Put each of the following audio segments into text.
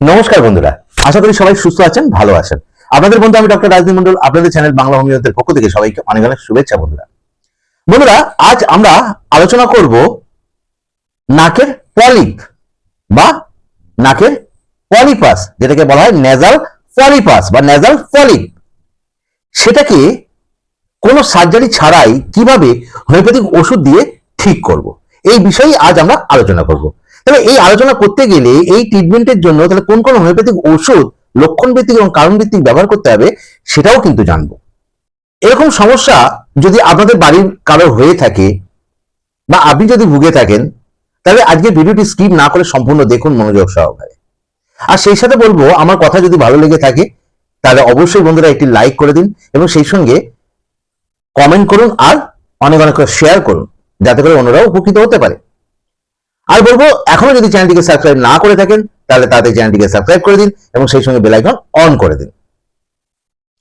নমস্কার বন্ধুরা, আশা করি সবাই সুস্থ আছেন, ভালো আছেন। আপনাদের বন্ধু আমি ডক্টর রাজদীপ মন্ডল আপনাদের চ্যানেল বাংলা হোমিওপ্যাথের পক্ষ থেকে সবাইকে অনেক অনেক শুভেচ্ছা বন্ধুরা। বন্ধুরা, আজ আমরা আলোচনা করব নাকের পলিপ বা নাকের পলিপাস, যেটাকে বলা হয় নেজাল পলিপাস বা নেজাল পলিপ সেটাকে কোনো সার্জারি ছাড়াই কীভাবে হোমিওপ্যাথিক ওষুধ দিয়ে ঠিক করব। এই বিষয়ে আজ আমরা আলোচনা করব। তবে এই আলোচনা করতে গেলে এই ট্রিটমেন্টের জন্য তাহলে কোন কোন হোমিওপ্যাথিক ওষুধ লক্ষণ ভিত্তিক এবং কারণ ভিত্তিক ব্যবহার করতে হবে সেটাও কিন্তু জানব। এরকম সমস্যা যদি আপনাদের বাড়ির কারোর হয়ে থাকে বা আপনি যদি ভুগে থাকেন, তাহলে আজকে ভিডিওটি স্কিপ না করে সম্পূর্ণ দেখুন মনোযোগ সহকারে। আর সেই সাথে বলব, আমার কথা যদি ভালো লেগে থাকে, তাহলে অবশ্যই বন্ধুরা একটি লাইক করে দিন এবং সেই সঙ্গে কমেন্ট করুন আর অনেক অনেক শেয়ার করুন, যাতে করে অন্যরাও উপকৃত হতে পারে। আর বলব, এখনও যদি চ্যানেলটিকে সাবস্ক্রাইব না করে থাকেন, তাহলে তাদের চ্যানেলটিকে সাবস্ক্রাইব করে দিন এবং সেই সঙ্গে বেল আইকন অন করে দিন।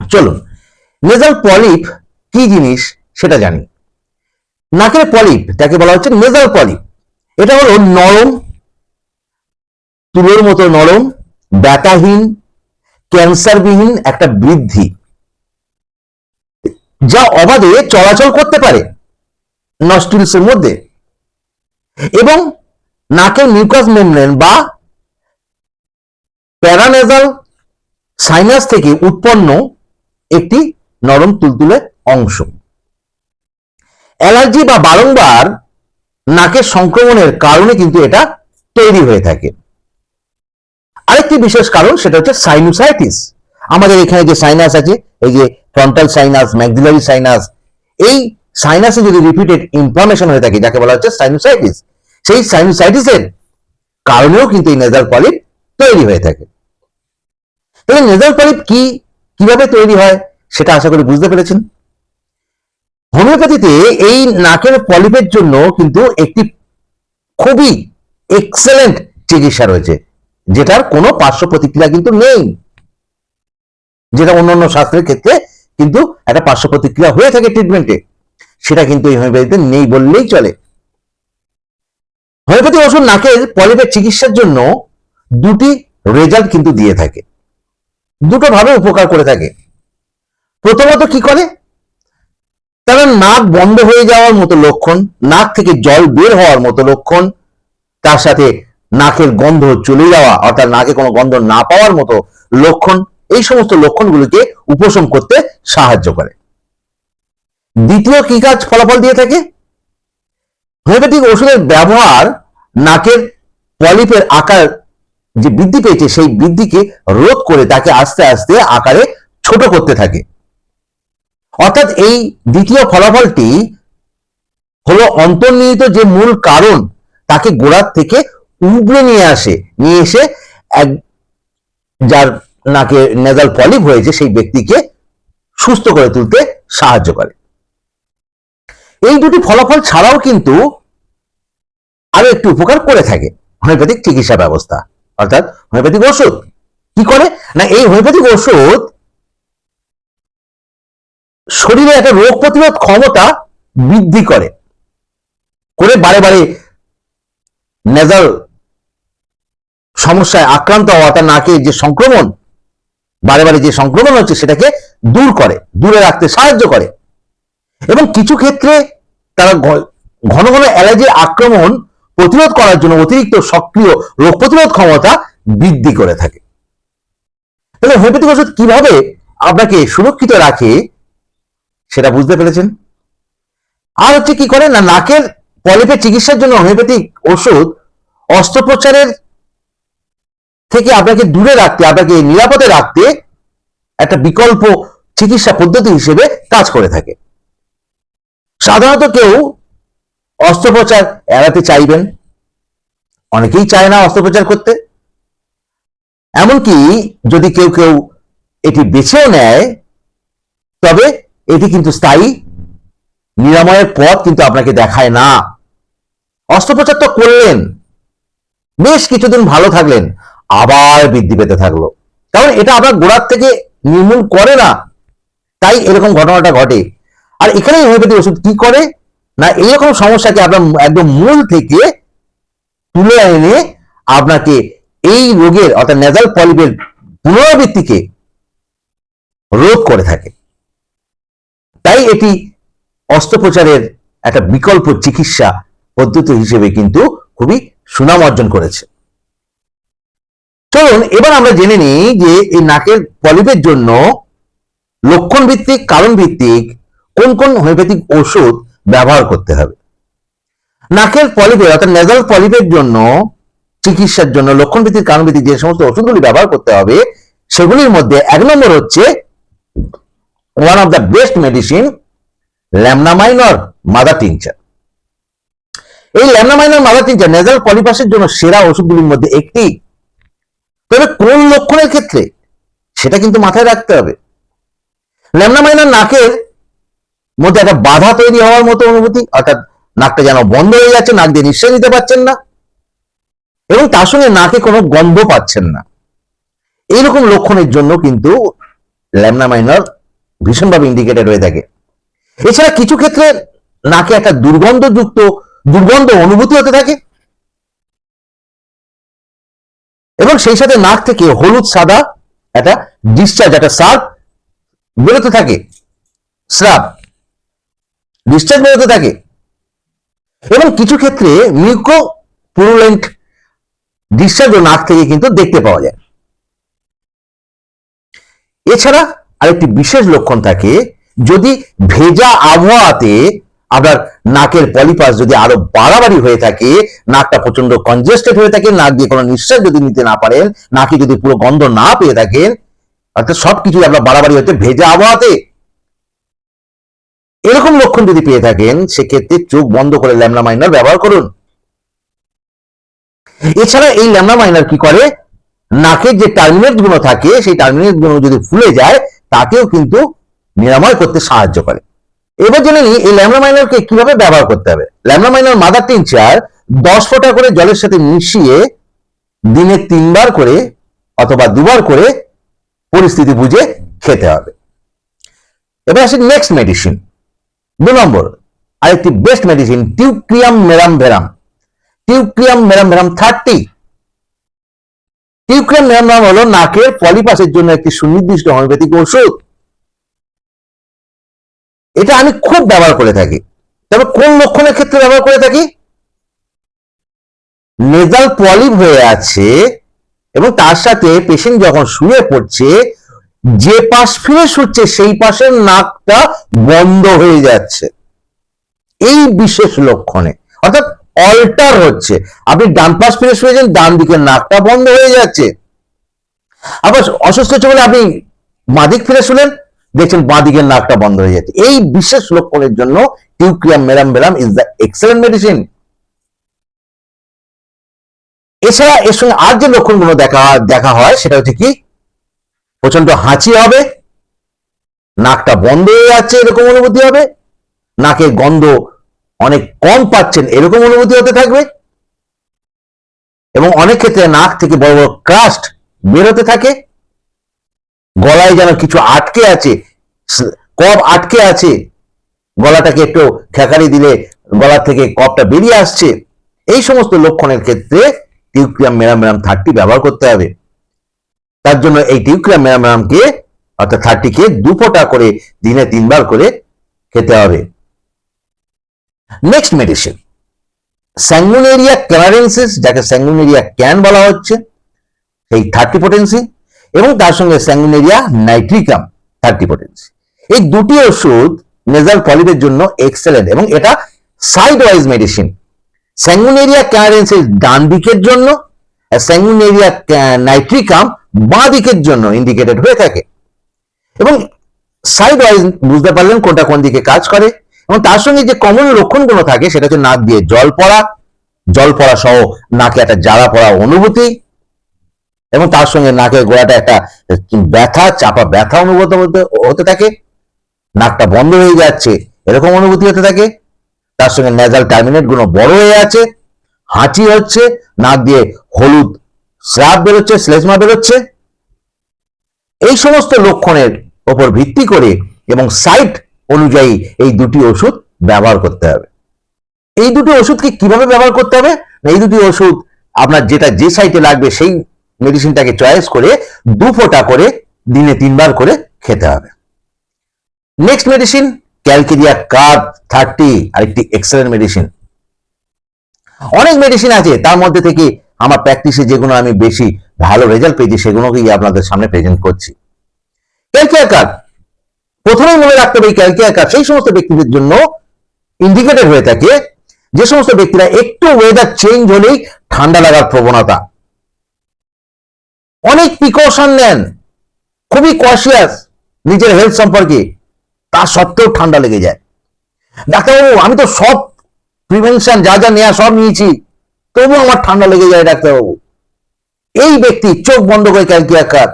চলুন নেজাল পলিপ কি জিনিস সেটা জানি। নাকের পলিপ যাকে বলা হচ্ছে নেজাল পলিপ এটা হলো নরম, তুলোর মতো নরম ব্যথাহীন ক্যান্সারবিহীন একটা বৃদ্ধি, যা অবাধে চলাচল করতে পারে নস্ট্রিলসের মধ্যে। এবং নাকের মিউকাস মেমব্রেন বা প্যারানেজাল সাইনাস থেকে উৎপন্ন একটি নরম তুলতুলে অংশ। অ্যালার্জি বা বারংবার নাকের সংক্রমণের কারণে কিন্তু এটা তৈরি হয়ে থাকে। আরেকটি বিশেষ কারণ, সেটা হচ্ছে সাইনোসাইটিস আমাদের এখানে যে সাইনাস আছে, এই যে ফ্রন্টাল সাইনাস ম্যাক্সিলারি সাইনাস এই সাইনাসে যদি রিপিটেড ইনফ্লামেশন হয়ে থাকে, যাকে বলা হচ্ছে সাইনোসাইটিস সেই সাইনোসাইটিসের কারণেও কিন্তু এই নেজাল পলিপ তৈরি হয়ে থাকে। তাহলে নেজাল পলিপ কি, কীভাবে তৈরি হয় সেটা আশা করি বুঝতে পেরেছেন। হোমিওপ্যাথিতে এই নাকের পলিপের জন্য কিন্তু একটি খুবই এক্সেলেন্ট চিকিৎসা রয়েছে, যেটার কোনো পার্শ্ব প্রতিক্রিয়া কিন্তু নেই। যেটা অন্যান্য শাস্ত্রের ক্ষেত্রে কিন্তু একটা পার্শ্ব প্রতিক্রিয়া হয়ে থাকে ট্রিটমেন্টে সেটা কিন্তু এই হোমিওপ্যাথিতে নেই বললেই চলে। হোমিওপ্যাথি ওষুধ নাকের পলিপের চিকিৎসার জন্য দুটি রেজাল্ট কিন্তু দিয়ে থাকে। দুটো ভাবে উপকার করে থাকে। প্রথমত কি করে? তারা নাক বন্ধ হয়ে যাওয়ার মতো লক্ষণ, নাক থেকে জল বের হওয়ার মতো লক্ষণ, তার সাথে নাকের গন্ধ চলে যাওয়া, অর্থাৎ নাকে কোনো গন্ধ না পাওয়ার মতো লক্ষণ, এই সমস্ত লক্ষণগুলিকে উপশম করতে সাহায্য করে। দ্বিতীয় কি কাজ ফলাফল দিয়ে থাকে? হোমিওপ্যাথিক ওষুধের ব্যবহার নাকের পলিপের আকার যে বৃদ্ধি পেয়েছে, সেই বৃদ্ধিকে রোধ করে তাকে আস্তে আস্তে আকারে ছোট করতে থাকে। অর্থাৎ এই দ্বিতীয় ফলাফলটি হলো অন্তর্নিহিত যে মূল কারণ তাকে গোড়ার থেকে উবড়ে নিয়ে আসে, নিয়ে এসে এক যার নাকে নেজাল পলিপ হয়েছে, সেই ব্যক্তিকে সুস্থ করে তুলতে সাহায্য করে। এই দুটি ফলাফল ছাড়াও কিন্তু আরও একটি উপকার করে থাকে হোমিওপ্যাথিক চিকিৎসা ব্যবস্থা। অর্থাৎ হোমিওপ্যাথিক ওষুধ। কি করে? না, এই হোমিওপ্যাথিক ওষুধ শরীরে একটা রোগ প্রতিরোধ ক্ষমতা বৃদ্ধি করে। করে বারে বারে নেজাল সমস্যায় আক্রান্ত হওয়া, তার নাকে যে সংক্রমণ, বারে বারে যে সংক্রমণ হচ্ছে, সেটাকে দূর করে, দূরে রাখতে সাহায্য করে। এবং কিছু ক্ষেত্রে তারা ঘন ঘন অ্যালার্জির আক্রমণ প্রতিরোধ করার জন্য অতিরিক্ত সক্রিয় রোগ প্রতিরোধ ক্ষমতা বৃদ্ধি করে থাকে। তাহলে হোমিওপ্যাথিক ওষুধ কীভাবে আপনাকে সুরক্ষিত রাখে সেটা বুঝতে পেরেছেন? আর হচ্ছে কি করে না, নাকের পলিপের চিকিৎসার জন্য হোমিওপ্যাথিক ওষুধ অস্ত্রোপচারের থেকে আপনাকে দূরে রাখতে, আপনাকে নিরাপদে রাখতে একটা বিকল্প চিকিৎসা পদ্ধতি হিসেবে কাজ করে থাকে। সাধারণত কেউ অস্ত্রোপচার এড়াতে চাইবেন। অনেকেই চায় না অস্ত্রোপচার করতে। এমনকি যদি কেউ কেউ এটি বেছেও নেয়, তবে এটি কিন্তু স্থায়ী, নিরাময়ের পথ কিন্তু আপনাকে দেখায় না। অস্ত্রোপচার তো করলেন, বেশ কিছুদিন ভালো থাকলেন, আবার বৃদ্ধি পেতে থাকল। কারণ এটা আপনার গোড়ার থেকে নির্মূল করে না। তাই এরকম ঘটনাটা ঘটে। আর এখানে হোমিওপ্যাথি ওষুধ কি করে? না, এইরকম সমস্যাকে আপনার একদম মূল থেকে তুলে এনে আপনাকে এই রোগের, অর্থাৎ নেজাল পলিপের পুনরাবৃত্তিকে রোধ করে থাকে। তাই এটি অস্ত্রোপচারের একটা বিকল্প চিকিৎসা পদ্ধতি হিসেবে কিন্তু খুবই সুনাম অর্জন করেছে। চলুন, এবার আমরা জেনে নিই যে এই নাকের পলিপের জন্য লক্ষণ ভিত্তিক কারণ ভিত্তিক কোন কোন হোমিওপ্যাথিক ওষুধ ব্যবহার করতে হবে? নাকের পলিপের অর্থাৎ নেজাল পলিপের জন্য, চিকিৎসার জন্য লক্ষণ ভিত্তিক কারণ ভিত্তিক যে সমস্ত ওষুধগুলি ব্যবহার করতে হবে, সেগুলির মধ্যে এক নম্বর হচ্ছে one of the best medicine lemna minor mother tincture এই lemna minor mother tincture nasal পলিপাসের জন্য সেরা ওষুধগুলির মধ্যে একটি। তবে কোন লক্ষণের ক্ষেত্রে? সেটা কিন্তু মাথায় রাখতে হবে। ল্যামনামাইনার নাকের মধ্যে একটা বাধা তৈরি হওয়ার মতো অনুভূতি, অর্থাৎ নাকটা যেন বন্ধ হয়ে যাচ্ছে, নাক দিয়ে নিঃশ্বাস নিতে পারছেন না, এবং তার সঙ্গে নাকে কোনো গন্ধ পাচ্ছেন না। এইরকম লক্ষণের জন্য কিন্তু ল্যামনা ল্যামনামাইনার ভীষণভাবে ইন্ডিকেটেড হয়ে থাকে। এছাড়া কিছু ক্ষেত্রে নাকে একটা দুর্গন্ধযুক্ত, দুর্গন্ধ অনুভূতি হতে থাকে, এবং সেই সাথে নাক থেকে হলুদ, সাদা, একটা ডিসচার্জ একটা সার্ফ বেরোতে থাকে, স্রাব। ডিসচার্জ বেরোতে থাকে। এবং কিছু ক্ষেত্রে মিউকো পুরুলেন্ট ডিসচার্জও নাক থেকে কিন্তু দেখতে পাওয়া যায়। এছাড়া আরেকটি বিশেষ লক্ষণ থাকে, যদি ভেজা আবহাওয়াতে আপনার নাকের পলিপাস যদি আরও বাড়াবাড়ি হয়ে থাকে, নাকটা প্রচণ্ড কনজেস্টেড হয়ে থাকে, নাক দিয়ে কোনো নিঃশ্বাস যদি নিতে না পারেন, নাকে যদি পুরো গন্ধ না পেয়ে থাকেন, অর্থাৎ সবকিছু আপনার বাড়াবাড়ি হচ্ছে ভেজা আবহাওয়াতে। এরকম লক্ষণ যদি পেয়ে থাকেন, সেক্ষেত্রে চোখ বন্ধ করে ল্যামনা মাইনার ব্যবহার করুন। এছাড়া এই ল্যামনা মাইনার কি করে? নাকের যে টার্মিনেটগুলো থাকে, সেই টার্মিনেটগুলো যদি ফুলে যায়, তাকেও কিন্তু নিরাময় করতে সাহায্য করে। এবার জেনে নিই, এই ল্যামনা মাইনারকে কীভাবে ব্যবহার করতে হবে? ল্যামনা মাইনার মাদার টিনচার দশ ফোঁটা করে জলের সাথে মিশিয়ে দিনে তিনবার করে অথবা দুবার করে পরিস্থিতি বুঝে খেতে হবে। এবার আসি নেক্সট মেডিসিন দু নম্বর, আরেকটি best medicine teucrium marum verum. Teucrium marum verum thirty teucrium marum verum হলো নাকের পলিপাসের জন্য একটি সুনির্দিষ্ট হোমিওপ্যাথিক ওষুধ। এটা আমি খুব ব্যবহার করে থাকি। তবে কোন লক্ষণের ক্ষেত্রে ব্যবহার করে থাকি? নেজাল পলিপ হয়ে আছে এবং তার সাথে পেশেন্ট যখন শুয়ে পড়ছে যে পাশ ফিরে শুচ্ছে সেই পাশের নাকটা বন্ধ হয়ে যাচ্ছে। এই বিশেষ লক্ষণে। অর্থাৎ অল্টার হচ্ছে। আপনি ডান পাশ ফিরে শুয়েছেন ডান দিকের নাকটা বন্ধ হয়ে যাচ্ছে। আবার অসুস্থ হচ্ছে বলে আপনি বাঁদিক ফিরে শুলেন দেখছেন বাঁদিকের নাকটা বন্ধ হয়ে যাচ্ছে। এই বিশেষ লক্ষণের জন্য teucrium marum verum is the excellent medicine এছাড়া এর সঙ্গে আর যে লক্ষণগুলো দেখা দেখা হয়, সেটা হচ্ছে কি? প্রচণ্ড হাঁচি হবে, নাকটা বন্ধ হয়ে যাচ্ছে এরকম অনুভূতি হবে নাকে গন্ধ অনেক কম পাচ্ছেন এরকম অনুভূতি হতে থাকবে। এবং অনেক ক্ষেত্রে নাক থেকে বড় বড় ক্রাস্ট বেরোতে থাকে। গলায় যেন কিছু আটকে আছে কপ আটকে আছে, গলাটাকে একটু খেকারি দিলে গলা থেকে কপটা বেরিয়ে আসছে। এই সমস্ত লক্ষণের ক্ষেত্রে টিউক্রিয়াম মেরাম মেরাম থার্টি ব্যবহার করতে হবে। তার জন্য এই টিউক্রিয়াম মেরাম অর্থাৎ থার্টিকে দুপোটা করে দিনে তিনবার করে খেতে হবে। নেক্সট মেডিসিন স্যাঙ্গুনেরিয়া ক্যানারেন্সিস যাকে স্যাঙ্গুনেরিয়া ক্যান বলা হচ্ছে এই থার্টি পোটেন্সি এবং তার সঙ্গে স্যাঙ্গুনেরিয়া নাইট্রিকাম থার্টি পোটেন্সি এই দুটি ওষুধ নেজাল পলিপের জন্য এক্সেলেন্ট এবং এটা side wise medicine sanguinaria canadensis ডান দিকের জন্য স্যাঙ্গুনেরিয়া নাইট্রিকাম বাঁ দিকের জন্য ইন্ডিকেটেড হয়ে থাকে। এবং সাইড ওয়াইজ বুঝতে পারলেন কোনটা কোন দিকে কাজ করে। এবং তার সঙ্গে যে কমন লক্ষণগুলো থাকে, সেটা হচ্ছে নাক দিয়ে জল পড়া জল পড়া সহ নাকে একটা জ্বালা পড়া অনুভূতি, এবং তার সঙ্গে নাকের গোড়াটা একটা ব্যথা, চাপা ব্যথা অনুভূত হতে থাকে। নাকটা বন্ধ হয়ে যাচ্ছে, এরকম অনুভূতি হতে থাকে। তার সঙ্গে নেজাল টার্মিনেটগুলো বড় হয়ে আছে, হাঁচি হচ্ছে, নাক দিয়ে হলুদ স্রাব বেরোচ্ছে, শ্লেষ্মা বেরোচ্ছে। এই সমস্ত লক্ষণের ওপর ভিত্তি করে এবং সাইট অনুযায়ী এই দুটি ওষুধ ব্যবহার করতে হবে। এই দুটি ওষুধকে কীভাবে ব্যবহার করতে হবে? এই দুটি ওষুধ আপনার যেটা যে সাইটে লাগবে সেই মেডিসিনটাকে চয়েস করে দু ফোঁটা করে দিনে তিনবার করে খেতে হবে। Next medicine calcarea carb thirty আরেকটি এক্সেলেন্ট মেডিসিন অনেক মেডিসিন আছে, তার মধ্যে থেকে আমার প্র্যাকটিসে যেগুলো আমি বেশি ভালো রেজাল্ট পেয়েছি, সেগুলোকেই আপনাদের সামনে প্রেজেন্ট করছি। ক্যালকেরিয়া কার্ব প্রথমেই মনে রাখতে হবে এই ক্যালকেরিয়া কার্ব সেই সমস্ত ব্যক্তিদের জন্য ইন্ডিকেটেড হয়ে থাকে যে সমস্ত ব্যক্তিরা একটু ওয়েদার চেঞ্জ হলেই ঠান্ডা লাগার প্রবণতা। অনেক প্রিকশন নেন। খুবই কশিয়াস নিজের হেলথ সম্পর্কে। তা সত্ত্বেও ঠান্ডা লেগে যায়। ডাক্তারবাবু, আমি তো সব প্রিভেনশন যা যা নেওয়া সব নিয়েছি। তবুও আমার ঠান্ডা লেগে যায় ডাক্তারবাবু। এই ব্যক্তি চোখ বন্ধ করে ক্যালকি আকার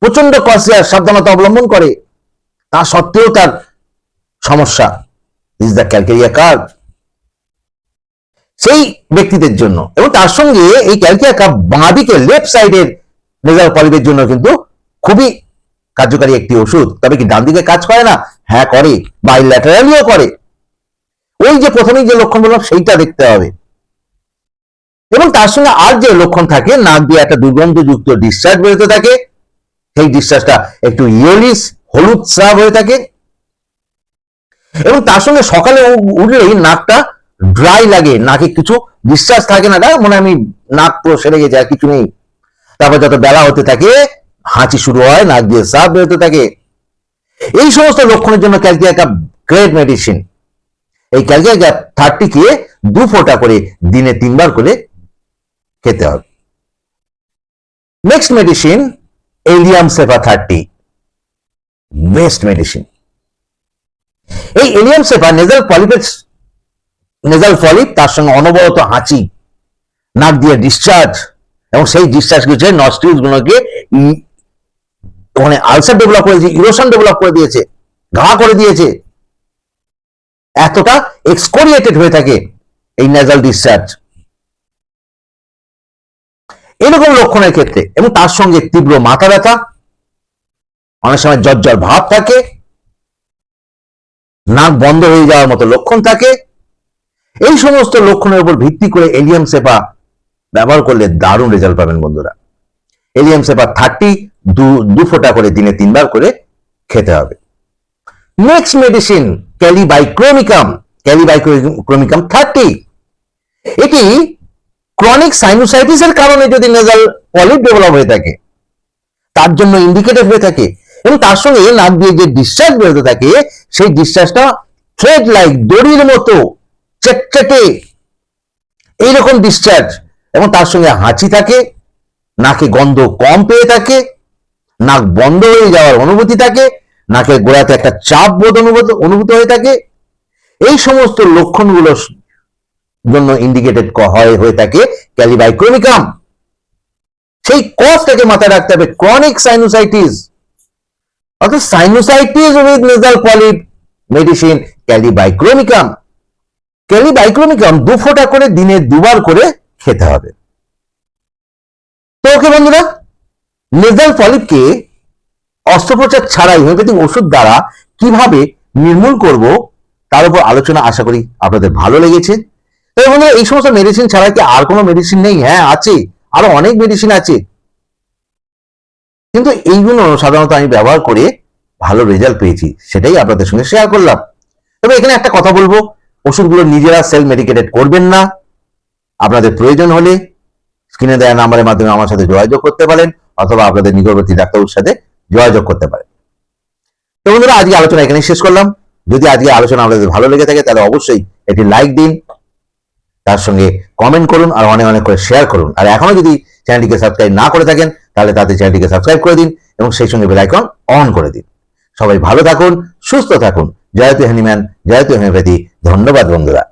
প্রচণ্ড কশিয়াস সাবধানতা অবলম্বন করে। তা সত্ত্বেও তার সমস্যা। ইজ দ্য ক্যালকেরিয়া কার্ভ সেই ব্যক্তিদের জন্য। এবং তার সঙ্গে এই ক্যালকেরিয়া কার্ভ বাঁ দিকে লেফট সাইডের নেজাল পলিপের জন্য কিন্তু খুবই কার্যকারী একটি ওষুধ। তবে কি ডান দিকে কাজ করে না? হ্যাঁ করে। বাইল্যাটারালিও করে। ওই যে প্রথমেই যে লক্ষণ বললাম, সেইটা দেখতে হবে। এবং তার সঙ্গে আর যে লক্ষণ থাকে, নাক দিয়ে একটা দুর্গন্ধযুক্ত ডিসচার্জ বেরোতে থাকে, সেই ডিসচার্জটা একটু ইয়েলিস, হলুদ স্রাব হয়ে থাকে। এবং তার সঙ্গে সকালে উঠলেই নাকটা ড্রাই লাগে, নাকে কিছু ডিসচার্জ থাকে না মনে আমি নাক পুরো সেরে গেছে, আর কিছু নেই। তারপর যত বেলা হতে থাকে, হাঁচি শুরু হয়, নাক দিয়ে সাপ বেরোতে থাকে। এই সমস্ত লক্ষণের জন্য ক্যালকিয়া কাপ গ্রেট মেডিসিন এই ক্যালকিয়া থার্টিকে দু ফোঁটা করে দিনে তিনবার করে খেতে হবে। Next medicine allium cepa thirty best medicine এই এলিয়াম সেফা নেজাল পলিপের নেজাল পলিপ তার সঙ্গে অনবরত হাঁচি নাক দিয়ে ডিসচার্জ এবং সেই ডিসচার্জগুলো নস্ট্রিলস গুলোকে ওখানে আলসার ডেভেলপ করে দিয়েছে ইরোশন ডেভেলপ করে দিয়েছে, ঘা করে দিয়েছে। এতটা এক্সকোরিয়েটেড হয়ে থাকে এই নেজাল ডিসচার্জ এরকম লক্ষণের ক্ষেত্রে এবং তার সঙ্গে তীব্র মাথা ব্যথা, অনেক সময় জ্বর ভাব থাকে, নাক বন্ধ হয়ে যাওয়ার মতো লক্ষণ থাকে। এই সমস্ত লক্ষণের উপর ভিত্তি করে এলিয়াম সেপা ব্যবহার করলে দারুণ রেজাল্ট পাবেন বন্ধুরা। এলিয়াম সেপা থার্টি, দু দু ফোঁটা করে দিনে তিনবার করে খেতে হবে। Next medicine kali bichromicum kali bichromicum thirty. এটি ক্রনিক সাইনোসাইটিসের কারণে যদি নেজাল পলিপ ডেভেলপ হয়ে থাকে, তার জন্য ইন্ডিকেটেড হয়ে থাকে এবং তার সঙ্গে নাক দিয়ে যে ডিসচার্জ বেরোতে থাকে, সেই ডিসচার্জটা থ্রেড লাইক দড়ির মতো চেটচেটে এইরকম ডিসচার্জ এবং তার সঙ্গে হাঁচি থাকে, নাকে গন্ধ কম পেয়ে থাকে, নাক বন্ধ হয়ে যাওয়ার অনুভূতি থাকে, নাকের গোড়াতে একটা চাপ বোধ অনুভূত অনুভূত হয়ে থাকে। এই সমস্ত লক্ষণগুলো জন্য ইন্ডিকেটেড হয় হয়ে থাকে ক্যালিবাইক্রোমিকাম। সেই কজটাকে মাথায় রাখতে হবে ক্রনিক সাইনোসাইটিস অর্থাৎ sinusitis with nasal polyp medicine kali bichromicum. Kali bichromicum দু ফোঁটা করে দিনে দুবার করে খেতে হবে। তো ওকে বন্ধুরা নেজাল পলিপকে অস্ত্রোপচার ছাড়াই হোমিওপ্যাথিক ওষুধ দ্বারা কীভাবে নির্মূল করব, তার উপর আলোচনা আশা করি আপনাদের ভালো লেগেছে। তবে বন্ধুরা, এই সমস্ত মেডিসিন ছাড়া কি আর কোনো মেডিসিন নেই? হ্যাঁ আছে। আরও অনেক মেডিসিন আছে। কিন্তু এইগুলো সাধারণত আমি ব্যবহার করে ভালো রেজাল্ট পেয়েছি। সেটাই আপনাদের সঙ্গে শেয়ার করলাম। তবে এখানে একটা কথা বলব। ওষুধগুলো নিজেরা সেলফ মেডিকেটেড করবেন না। আপনাদের প্রয়োজন হলে স্ক্রিনে দেওয়া নাম্বারের মাধ্যমে আমার সাথে যোগাযোগ করতে পারেন অথবা আপনাদের নিকটবর্তী ডাক্তারের সাথে যোগাযোগ করতে পারেন। তো বন্ধুরা, আজকে আলোচনা এখানে শেষ করলাম। যদি আজকে আলোচনা আপনাদের ভালো লেগে থাকে, তাহলে অবশ্যই একটি লাইক দিন। তার সঙ্গে কমেন্ট করুন আর অনেক অনেক করে শেয়ার করুন। আর এখনও যদি চ্যানেলটিকে সাবস্ক্রাইব না করে থাকেন, তাহলে তাদের চ্যানেলটিকে সাবস্ক্রাইব করে দিন এবং সেই সঙ্গে বেলাইকন অন করে দিন। সবাই ভালো থাকুন, সুস্থ থাকুন। জয়তু হ্যানিম্যান জয়তু হোমিওপ্যাথি ধন্যবাদ বন্ধুরা।